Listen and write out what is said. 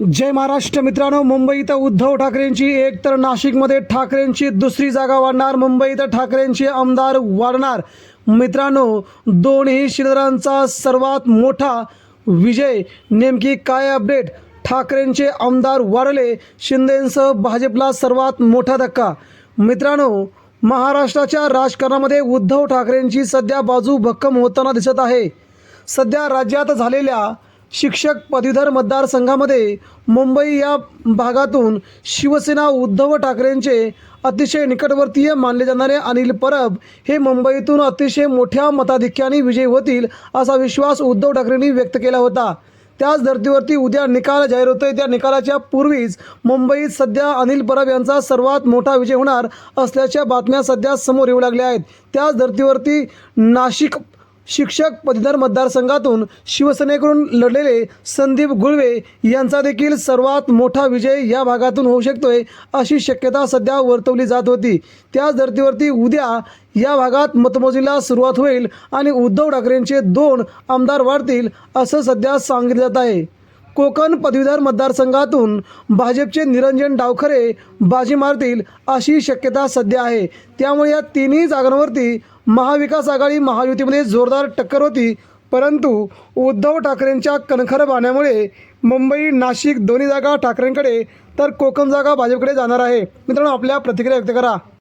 जय महाराष्ट्र मित्रांनो मुंबईत उद्धव ठाकरेंची एक तर नाशिकमध्ये ठाकरेंची दुसरी जागा वाढणार मुंबईत ठाकरेंचे आमदार वाढणार. मित्रांनो दोन्ही शिलेदारांचा सर्वात मोठा विजय नेमकी काय अपडेट? ठाकरेंचे आमदार वाढले शिंदेंसह भाजपला सर्वात मोठा धक्का. मित्रांनो महाराष्ट्राच्या राजकारणामध्ये उद्धव ठाकरेंची सध्या बाजू भक्कम होताना दिसत आहे. सध्या राज्यात झालेल्या शिक्षक पदवीधर मतदारसंघामध्ये मुंबई या भागातून शिवसेना उद्धव ठाकरेंचे अतिशय निकटवर्तीय मानले जाणारे अनिल परब हे मुंबईतून अतिशय मोठ्या मताधिक्याने विजयी होतील असा विश्वास उद्धव ठाकरेंनी व्यक्त केला होता. त्याच धर्तीवरती उद्या निकाल जाहीर होतोय. त्या निकालाच्या पूर्वीच मुंबईत सध्या अनिल परब यांचा सर्वात मोठा विजय होणार असल्याच्या बातम्या सध्या समोर येऊ लागल्या आहेत. त्याच धर्तीवरती नाशिक शिक्षक पदवीधर मतदारसंघातून शिवसेनेकडून लढलेले संदीप गुळवे यांचा देखील सर्वात मोठा विजय या भागातून होऊ शकतोय अशी शक्यता सध्या वर्तवली जात होती. त्याच धर्तीवरती उद्या या भागात मतमोजणीला सुरुवात होईल आणि उद्धव ठाकरेंचे दोन आमदार वाढतील असं सध्या सांगितलं जात आहे. कोकण पदवीधर मतदारसंघातून भाजपचे निरंजन डावखरे बाजी मारतील अशी शक्यता सध्या आहे. त्यामुळे या तिन्ही जागांवरती महाविकास आघाडी महायुतीमध्ये जोरदार टक्कर होती. परंतु उद्धव ठाकरेंच्या कणखर बाण्यामुळे मुंबई नाशिक दोन्ही जागा ठाकरेंकडे तर कोकण जागा भाजपकडे जाणार आहे. मित्रांनो आपल्या प्रतिक्रिया व्यक्त करा.